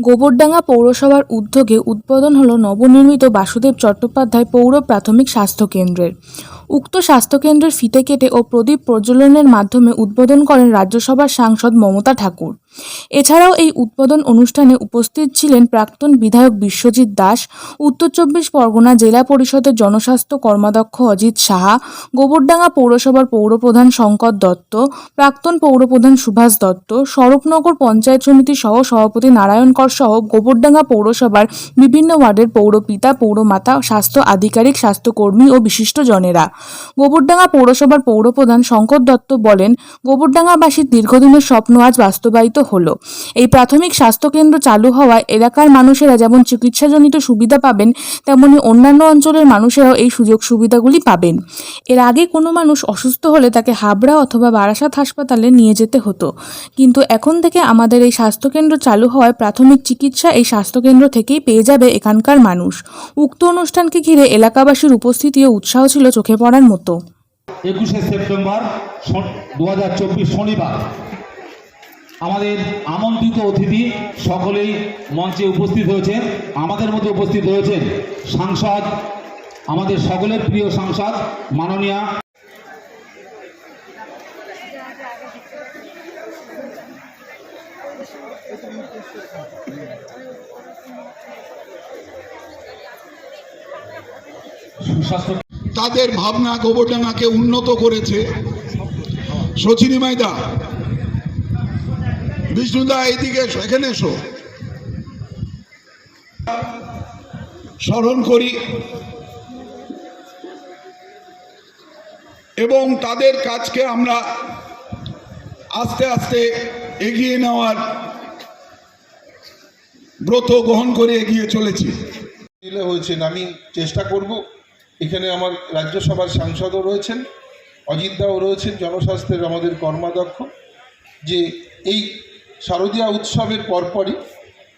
গোবরডাঙ্গা পৌরসভার উদ্যোগে উদ্বোধন হলো নবনির্মিত বাসুদেব চট্টোপাধ্যায় পৌর প্রাথমিক স্বাস্থ্যকেন্দ্রের উক্ত স্বাস্থ্যকেন্দ্রের ফিতে কেটে ও প্রদীপ প্রজ্বলনের মাধ্যমে উদ্বোধন করেন রাজ্যসভার সাংসদ মমতা ঠাকুর। এছাড়াও এই উদ্বোধন অনুষ্ঠানে উপস্থিত ছিলেন প্রাক্তন বিধায়ক বিশ্বজিৎ দাস, উত্তর চব্বিশ পরগনা জেলা পরিষদের জনস্বাস্থ্য কর্মাধ্যক্ষ অজিত সাহা, গোবরডাঙ্গা পৌরসভার পৌরপ্রধান শঙ্কর দত্ত, প্রাক্তন পৌরপ্রধান সুভাষ দত্ত, স্বরূপনগর পঞ্চায়েত সমিতির সহ সভাপতি নারায়ণ কর সহ গোবরডাঙ্গা পৌরসভার বিভিন্ন ওয়ার্ডের পৌরপিতা, পৌরমাতা, স্বাস্থ্য আধিকারিক, স্বাস্থ্যকর্মী ও বিশিষ্টজনেরা। গোবরডাঙ্গা পৌরসভার পৌরপ্রধান শঙ্কর দত্ত বলেন, গোবরডাঙ্গাবাসীর দীর্ঘদিনের স্বপ্ন আজ বাস্তবায়িত হলো। এই প্রাথমিক স্বাস্থ্যকেন্দ্র চালু হওয়ায় এলাকার মানুষেরা যেমন চিকিৎসাজনিত সুবিধা পাবেন, তেমনি অন্যান্য অঞ্চলের মানুষেরাও এই সুযোগ সুবিধাগুলি পাবেন। এর আগে কোনো মানুষ অসুস্থ হলে তাকে হাবড়া অথবা বারাসাত হাসপাতালে নিয়ে যেতে হতো। কিন্তু এখন থেকে আমাদের এই স্বাস্থ্যকেন্দ্র চালু হওয়ায় প্রাথমিক চিকিৎসা এই স্বাস্থ্যকেন্দ্র থেকেই পেয়ে যাবে এখানকার মানুষ। উক্ত অনুষ্ঠানকে ঘিরে এলাকাবাসীর উপস্থিতি ও উৎসাহ ছিল চোখে পড়ার মতো। একুশে সেপ্টেম্বর দু হাজার চব্বিশ শনিবার। আমাদের আমন্ত্রিত অতিথি সকলেই মঞ্চে উপস্থিত হয়েছেন, আমাদের মধ্যে উপস্থিত হয়েছেন সাংসদ, আমাদের সকলের প্রিয় সাংসদ মাননীয়া তাদের ভাবনা গোবরডাঙ্গাকে উন্নত করেছে সচিনী মাইদা। বিষ্ণুদা, এইদিকে এখানে এসো। স্মরণ করি। এবং তাদের কাজকে আমরা আস্তে আস্তে এগিয়ে নেওয়ার ব্রত গ্রহণ করে এগিয়ে চলেছি। হয়েছেন, আমি চেষ্টা করব। এখানে আমার রাজ্যসভার সাংসদও রয়েছেন অজিতদাও রয়েছেন, জনস্বাস্থ্যের আমাদের কর্মাধ্যক্ষ, যে এই শারদীয়া উৎসবের পরপরই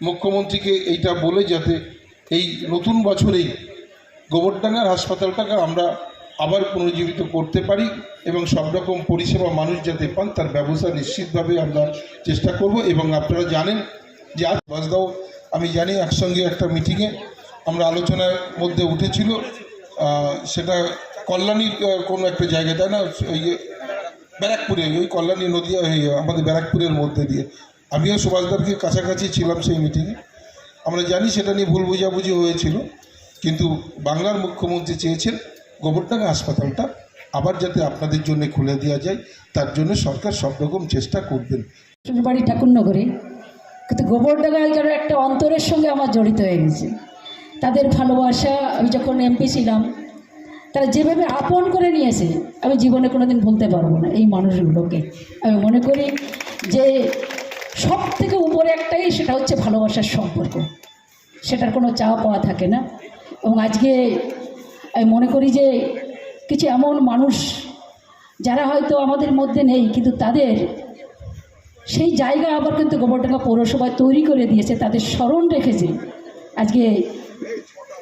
মুখ্যমন্ত্রীকে এইটা বলে যাতে এই নতুন বছরেই গোবরডাঙ্গার হাসপাতালটাকে আমরা আবার পুনর্জীবিত করতে পারি এবং সব রকম পরিষেবা মানুষ যাতে পান, তার ব্যবস্থা নিশ্চিতভাবে আমরা চেষ্টা করব এবং আপনারা জানেন যে আজ বাসদাও আমি জানি একসঙ্গে একটা মিটিংয়ে আমরা আলোচনার মধ্যে উঠেছিল। সেটা কল্যাণীর কোনো একটা জায়গা তাই না? ব্যারাকপুরে, ওই কল্যাণী নদী আমাদের ব্যারাকপুরের মধ্যে দিয়ে। আমিও সুভাষদারকে কাছাকাছি ছিলাম সেই মিটিংয়ে আমরা জানি সেটা নিয়ে ভুল বোঝাবুঝি হয়েছিল, কিন্তু বাংলার মুখ্যমন্ত্রী চেয়েছেন গোবরডাঙ্গা হাসপাতালটা আবার যাতে আপনাদের জন্য খুলে দেওয়া যায়, তার জন্য সরকার সব রকম চেষ্টা করবেন। বাড়ি ঠাকুরনগরে, কিন্তু গোবরডাঙ্গায় যেন একটা অন্তরের সঙ্গে আমার জড়িত হয়ে গেছে। তাদের ভালোবাসা, আমি যখন এমপি ছিলাম, তারা যেভাবে আপন করে নিয়েছে, আমি জীবনে কোনোদিন ভুলতে পারব না এই মানুষগুলোকে। আমি মনে করি যে সব থেকে উপরে একটাই, সেটা হচ্ছে ভালোবাসার সম্পর্ক। সেটার কোনো চাওয়া পাওয়া থাকে না। এবং আজকে আমি মনে করি যে কিছু এমন মানুষ যারা হয়তো আমাদের মধ্যে নেই, কিন্তু তাদের সেই জায়গা আবার কিন্তু গোবরডাঙ্গা পৌরসভায় তৈরি করে দিয়েছে, তাদের স্মরণ রেখেছে। আজকে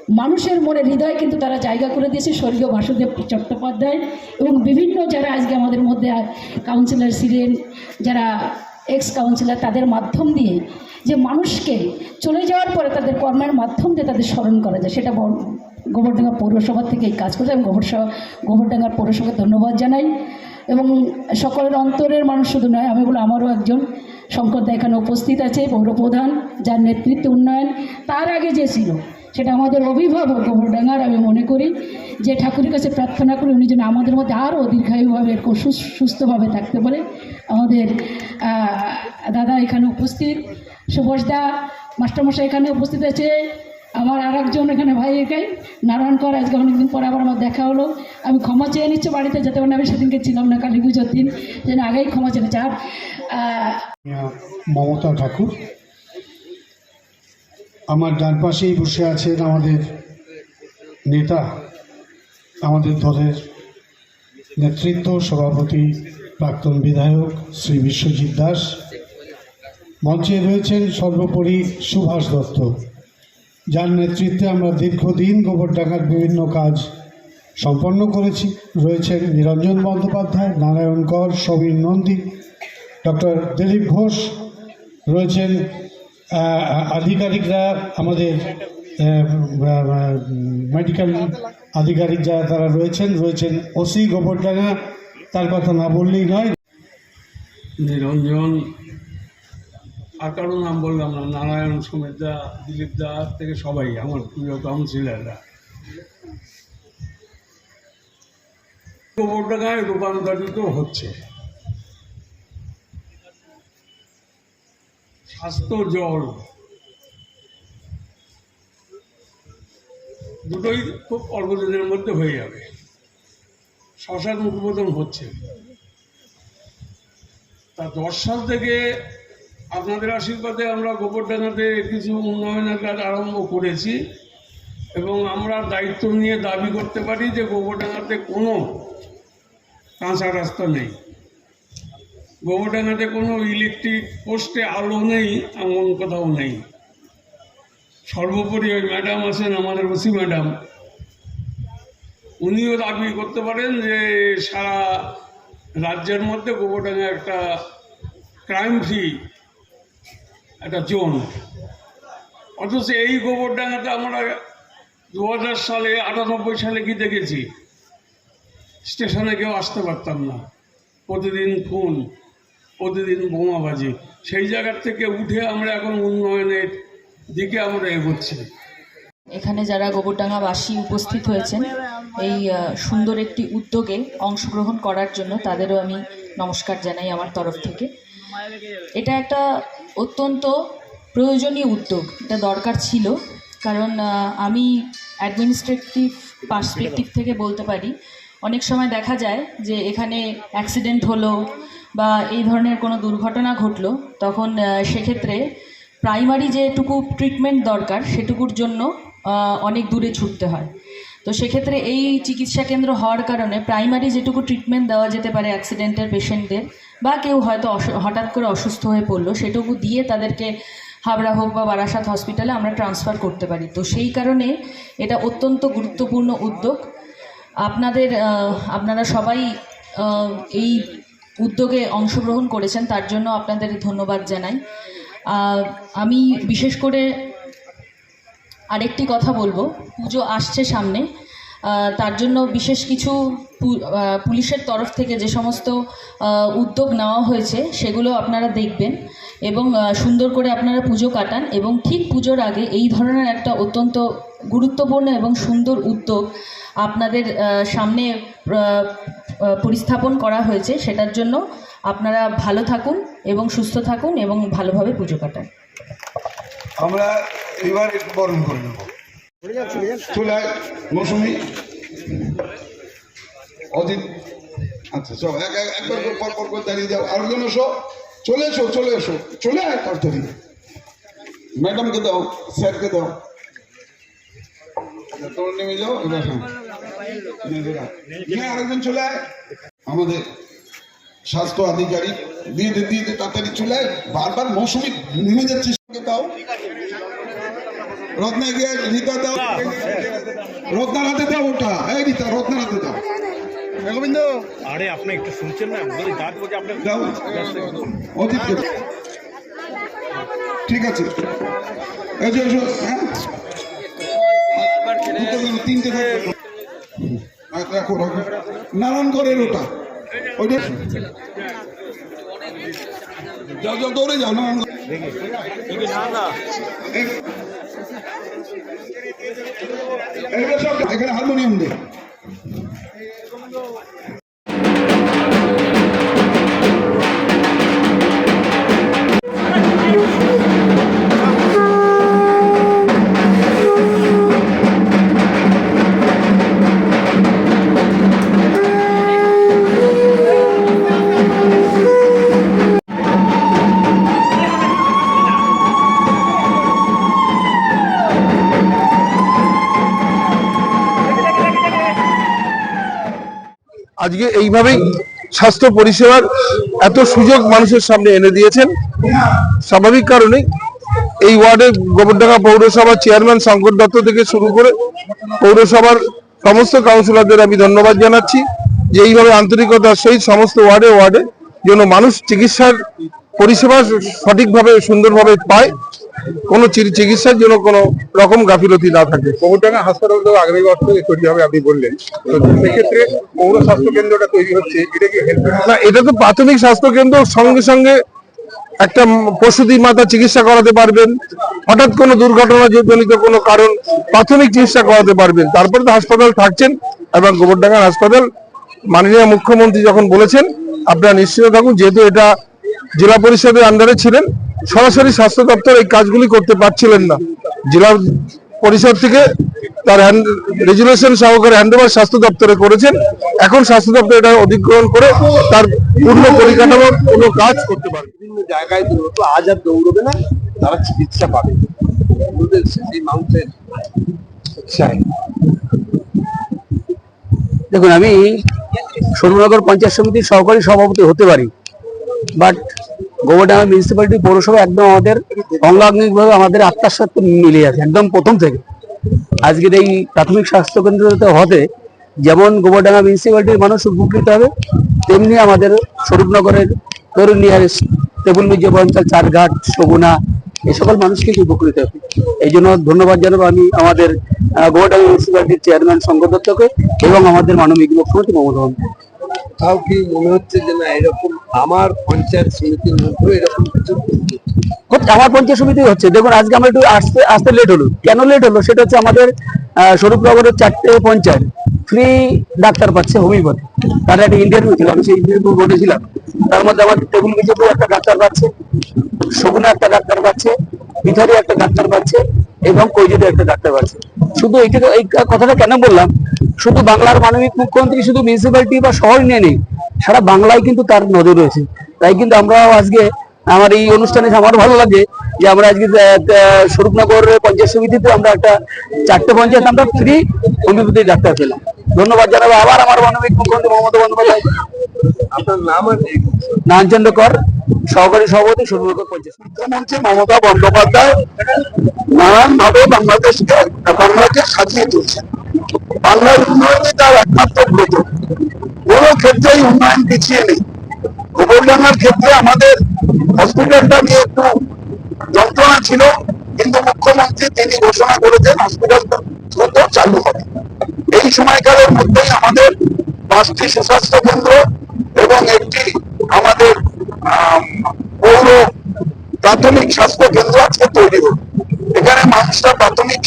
মানুষের মনে হৃদয় কিন্তু তারা জায়গা করে দিয়েছে, স্বর্গীয় বাসুদেব চট্টোপাধ্যায় এবং বিভিন্ন যারা আজকে আমাদের মধ্যে কাউন্সিলর ছিলেন, যারা এক্স কাউন্সিলর তাদের মাধ্যম দিয়ে যে মানুষকে চলে যাওয়ার পরে তাদের কর্মের মাধ্যম দিয়ে তাদের স্মরণ করা যায়। সেটা গোবরডাঙ্গা পৌরসভা থেকে এই কাজ করছে। আমি গোবরসভা গোবরডাঙ্গার পৌরসভাকে ধন্যবাদ জানাই। এবং সকলের অন্তরের মানুষ শুধু নয়, আমি বলে আমারও একজন শঙ্করদা এখানে উপস্থিত আছে, পৌরপ্রধান, যার নেতৃত্বে উন্নয়ন। তার আগে যে ছিল, সেটা আমাদের অভিভাবক গোবরডাঙ্গার, আমি মনে করি যে ঠাকুরের কাছে প্রার্থনা করি, উনি যেন আমাদের মধ্যে আরও দীর্ঘায়ুভাবে সুস্থভাবে থাকতে পারে। আমাদের দাদা এখানে উপস্থিত সুভাষদা মাস্টারমশাই এখানে উপস্থিত আছে আমার আর একজন এখানে ভাই একাই নারায়ণ কর, আজকে অনেকদিন পরে আবার আমার দেখা হলো। আমি ক্ষমা চেয়ে নিচ্ছি বাড়িতে, যেতে পারি আমি সেদিনকে ছিলাম না, কালী পুজোর দিন, যেন আগেই ক্ষমা চেয়ে নিচ্ছি। আর মমতা ঠাকুর, আমার ডান পাশেই বসে আছেন আমাদের নেতা, আমাদের দলের নেতৃত্ব সভাপতি প্রাক্তন বিধায়ক শ্রী বিশ্বজিৎ দাস। মঞ্চে রয়েছেন সর্বোপরি সুভাষ দত্ত। যার নেতৃত্বে আমরা দীর্ঘদিন গোবরডাঙ্গার বিভিন্ন কাজ সম্পন্ন করেছি। রয়েছেন নিরঞ্জন বন্দ্যোপাধ্যায়, নারায়ণ কর সমীর নন্দী, ডক্টর দিলীপ ঘোষ। রয়েছেন আধিকারিকরা আমাদের মেডিকেল আধিকারিক যারা তারা রয়েছেন রয়েছেন ওসি গোবরডাঙ্গা। তার কথা না বললেই নয়। নিরঞ্জন আর কারও নাম বললাম না, নারায়ণ, সুমিত দা দিলীপ দা থেকে সবাই, আমার প্রিয় কাউন্সিলাররা। গোবরডাঙ্গায় রূপান্তরিত হচ্ছে। স্বাস্থ্য জল দুটোই খুব অল্প দিনের মধ্যে হয়ে যাবে। শ্মশান উদ্বোধন হচ্ছে। তা দশ সাল থেকে আপনাদের আশীর্বাদে আমরা গোবরডাঙ্গাতে কিছু উন্নয়নের কাজ আরম্ভ করেছি এবং আমরা দায়িত্ব নিয়ে দাবি করতে পারি যে গোবরডাঙ্গাতে কোনো কাঁচা রাস্তা নেই। গোবরডাঙ্গাতে কোনো ইলেকট্রিক পোস্টে আলো নেই এমন কোথাও নেই। সর্বোপরি ওই ম্যাডাম আছেন আমাদের ওসি ম্যাডাম। উনিও দাবি করতে পারেন যে সারা রাজ্যের মধ্যে গোবরডাঙ্গা একটা ক্রাইম ফ্রি একটা জোন। অথচ এই গোবরডাঙ্গাতে আমরা দু হাজার সালে, আটানব্বই সালে কি দেখেছি? স্টেশনে কেউ আসতে পারতাম না। প্রতিদিন খুন, প্রতিদিন বোমাবাজি। সেই জায়গার থেকে উঠে আমরা এখন উন্নয়নের দিকে আমরা এগোচ্ছি এখানে যারা গোবরডাঙ্গাবাসী উপস্থিত হয়েছেন, এই সুন্দর একটি উদ্যোগে অংশগ্রহণ করার জন্য তাদেরও আমি নমস্কার জানাই আমার তরফ থেকে। এটা একটা অত্যন্ত প্রয়োজনীয় উদ্যোগ, এটা দরকার ছিল। কারণ আমি অ্যাডমিনিস্ট্রেটিভ পার্সপেক্টিভ থেকে বলতে পারি, অনেক সময় দেখা যায় যে এখানে অ্যাক্সিডেন্ট হলো বা এই ধরনের কোনো দুর্ঘটনা ঘটলো, তখন সেক্ষেত্রে প্রাইমারি যেটুকু ট্রিটমেন্ট দরকার, সেটুকুর জন্য অনেক দূরে ছুটতে হয়। তো সেক্ষেত্রে এই চিকিৎসা কেন্দ্র হওয়ার কারণে প্রাইমারি যেটুকু ট্রিটমেন্ট দেওয়া যেতে পারে অ্যাক্সিডেন্টের পেশেন্টদের বা কেউ হয়তো হঠাৎ করে অসুস্থ হয়ে পড়ল, সেটুকু দিয়ে তাদেরকে হাবড়া হোক বা বারাসাত হসপিটালে আমরা ট্রান্সফার করতে পারি। তো সেই কারণে এটা অত্যন্ত গুরুত্বপূর্ণ উদ্যোগ। আপনাদের আপনারা সবাই এই উদ্যোগে অংশগ্রহণ করেছেন, তার জন্য আপনাদের ধন্যবাদ জানাই। আমি বিশেষ করে আরেকটি কথা বলব। পুজো আসছে সামনে। তার জন্য বিশেষ কিছু পুলিশের তরফ থেকে যে সমস্ত উদ্যোগ নেওয়া হয়েছে, সেগুলো আপনারা দেখবেন এবং সুন্দর করে আপনারা পুজো কাটান এবং ঠিক পুজোর আগে এই ধরনের একটা অত্যন্ত গুরুত্বপূর্ণ এবং সুন্দর উদ্যোগ আপনাদের সামনে পরিস্থাপন করা হয়েছে। সেটার জন্য আপনারা ভালো থাকুন। এবং সুস্থ থাকুন এবং ভালোভাবে পুজো কাটান। আমরা এবার বরণ করে নেব। চলে মৌসুমি। অজিত। আচ্ছা সব এক এক- একবার পর পর করে দাঁড়িয়ে যাও। আর জন এসো। চলে এসো চলে এসো। চলে আয় তাড়াতাড়ি ম্যাডামকে দাও স্যারকে দাও। আচ্ছা, তোমরা নেমে যাও এবার হ্যাঁ। আরেকজন চলে আয়। আমাদের স্বাস্থ্য আধিকারিক দিয়ে দে দিয়ে দে তাড়াতাড়ি চলে আয়। বারবার মৌসুমি নেমে যাচ্ছে সঙ্গে দাও রত্না গিয়ে রীতা দাও। রত্নার হাতে দাও ওটা। এই রীতা রত্নার হাতে দাও। গোবিন্দ। আরে আপনি একটু শুনছেন না? বলি দাঁত বলছে আপনার দাও। অজিতকে ঠিক আছে। এই যে হ্যাঁ? তিনটে থাকবে। রাখো রাখো। নারায়ণ করের ওটা। ওইটা যাও যাও দৌড়ে যাও সব এখানে হারমোনিয়াম দে আজকে এইভাবেই স্বাস্থ্য পরিষেবার এত সুযোগ মানুষের সামনে এনে দিয়েছেন। স্বাভাবিক কারণে এই ওয়ার্ডে গোবরডাঙ্গা পৌরসভার চেয়ারম্যান শঙ্কর দত্ত থেকে শুরু করে পৌরসভার সমস্ত কাউন্সিলরদের আমি ধন্যবাদ জানাচ্ছি যে এইভাবে আন্তরিকতার সহিত সমস্ত ওয়ার্ডে ওয়ার্ডে যেন মানুষ চিকিৎসার পরিষেবা সঠিকভাবে সুন্দরভাবে পায়। কোনো চিকিৎসার জন্য কোনো রকম গাফিলতি না থাকে। গোবরডাঙ্গা হাসপাতাল তো আগামী বছর তৈরি হবে আপনি বললেন। তো সেক্ষেত্রে পৌর স্বাস্থ্য কেন্দ্রটা তৈরি হচ্ছে এটা কি না এটা তো প্রাথমিক স্বাস্থ্য কেন্দ্র সঙ্গে সঙ্গে একটা প্রসূতি মাতা চিকিৎসা করাতে পারবেন। হঠাৎ কোনো দুর্ঘটনা জনিত কোনো কারণ প্রাথমিক চিকিৎসা করাতে পারবেন। তারপরে তো হাসপাতাল থাকছেন এবং গোবরডাঙ্গার হাসপাতাল মাননীয় মুখ্যমন্ত্রী যখন বলেছেন আপনারা নিশ্চিত থাকুন যেহেতু এটা জেলা পরিষদের আন্ডারে ছিলেন সরাসরি স্বাস্থ্য দপ্তর এই কাজগুলি করতে পারছিলেন না। জেলা পরিষদ থেকে তার রেজুলেশন সহকারে হ্যান্ডওভার স্বাস্থ্য দপ্তরে করেছেন। এখন স্বাস্থ্য দপ্তর এটা অধিগ্রহণ করে তার পূর্ণ পরিকাঠামো কোনো কাজ করতে পারে বিভিন্ন জায়গায় দৌড়তো আজ আর দৌড়বে না তারা চিকিৎসা পাবে। চাই দেখুন আমি সোননগর পঞ্চায়েত সমিতির সহকারী সভাপতি হতে পারি বাট গোবরডাঙ্গা মিউনিসিপ্যালিটি পৌরসভা একদম আমাদের অঙ্গাঙ্গিকভাবে আমাদের আত্মার সাথে মিলে আছে একদম প্রথম থেকে। আজকের এই প্রাথমিক স্বাস্থ্য কেন্দ্রতে হতে যেমন গোবরডাঙ্গা মিউনিসিপ্যালিটির মানুষ উপকৃত হবে তেমনি আমাদের স্বরূপনগরের তরুণ নিয়ারেস্ট টেবুল মির্জা অঞ্চল চারঘাট সগুনা এই সকল মানুষ কিন্তু উপকৃত হবে। এই জন্য ধন্যবাদ জানাব আমি আমাদের আহ, গোবরডাঙ্গা মিউনিসিপ্যালিটির চেয়ারম্যান শঙ্কর দত্তকে এবং আমাদের মাননীয় মুখ্যমন্ত্রী মমতা তাও কি মনে হচ্ছে যে না এরকম আমার পঞ্চায়েত সমিতির মধ্যে এরকম কিছু আমার পঞ্চায়েত সমিতি হচ্ছে। দেখুন, আজকে আমরা একটু আসতে আসতে লেট হলো। কেন লেট হলো? সেটা হচ্ছে আমাদের স্বরূপনগরের চারটে পঞ্চায়েত। ফ্রি ডাক্তার পাচ্ছে হোমিওপ্যাথি তার একটা ইন্টারভিউ ছিল, আমি সেই ইন্টারভিউ বলেছিলাম তার মধ্যে আমাদের টেবিল বিজেপি একটা ডাক্তার পাচ্ছে সগুনা একটা ডাক্তার পাচ্ছে পিঠারি একটা ডাক্তার পাচ্ছে, এবং কৈজুদে একটা ডাক্তার পাচ্ছে। শুধু এইটা এই কথাটা কেন বললাম? শুধু বাংলার মানবিক মুখ্যমন্ত্রী, শুধু মিউনিসিপ্যালিটি বা শহর নিয়ে নেই। সারা বাংলায় কিন্তু তার নজর রয়েছে। তাই কিন্তু আমরাও আজকে আমার এই অনুষ্ঠানে আমার ভালো লাগে যে আমরা আজকে স্বরূপনগর পঞ্চায়েত সমিতিতে আমরা একটা চারটে পঞ্চায়েত আমরা ফ্রি হোমিওপ্যাথি ডাক্তার পেলাম। ধন্যবাদ জানাব আবার আমার মানবিক মুখ্যমন্ত্রী মমতা বন্দ্যোপাধ্যায়। আপনার নাম কর সহকারী সভাপতি স্বরূপনগর পঞ্চায়েত। মুখ্যমন্ত্রী মমতা বন্দ্যোপাধ্যায় নানান ভাবে বাংলাদেশকে বাংলাকে সাজিয়ে তুলছেন। বাংলার উন্নয়নে তার একমাত্র ব্রত। কোনো ক্ষেত্রেই উন্নয়ন পিছিয়ে নেই। গোবরডাঙ্গার ক্ষেত্রে আমাদের হসপিটালটা নিয়ে একটু যন্ত্রণা ছিল কিন্তু মুখ্যমন্ত্রী তিনি ঘোষণা করেছেন হসপিটালটা দ্রুত চালু হবে। এই সময়কালের মধ্যেই আমাদের পাঁচটি সুস্বাস্থ্য কেন্দ্র এবং একটি আমাদের আম, পৌর প্রাথমিক স্বাস্থ্য কেন্দ্র আজকে তৈরি হবে এখানে মানুষরা প্রাথমিক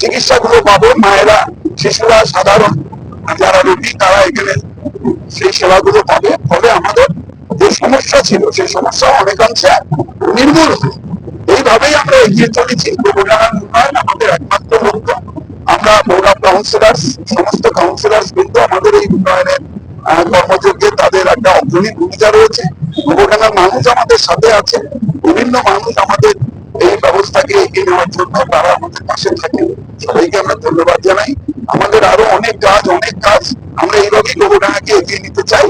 চিকিৎসাগুলো পাবে মায়েরা শিশুরা সাধারণ যারা রোগী তারা এখানে সেই সেবাগুলো পাবে। ফলে আমাদের যে সমস্যা ছিল সেই সমস্যা অনেকাংশে নির্মূল হবে এইভাবেই আমরা এগিয়ে চলেছি। গোবরডাঙ্গার উন্নয়ন আমাদের একমাত্র লক্ষ্য। আমরা পৌর কাউন্সিলার সমস্ত কাউন্সিলার কিন্তু আমাদের এই উন্নয়নের আহ, কর্মযজ্ঞে তাদের একটা অগ্রণী ভূমিকা রয়েছে। গোবরডাঙ্গার মানুষ আমাদের সাথে আছে। বিভিন্ন মানুষ আমাদের এই ব্যবস্থাকে এগিয়ে নেওয়ার জন্য তারা আমাদের পাশে থাকে সবাইকে আমরা ধন্যবাদ জানাই। আমাদের আরও অনেক কাজ অনেক কাজ আমরা এইভাবেই গোবরডাঙ্গাকে এগিয়ে নিতে চাই।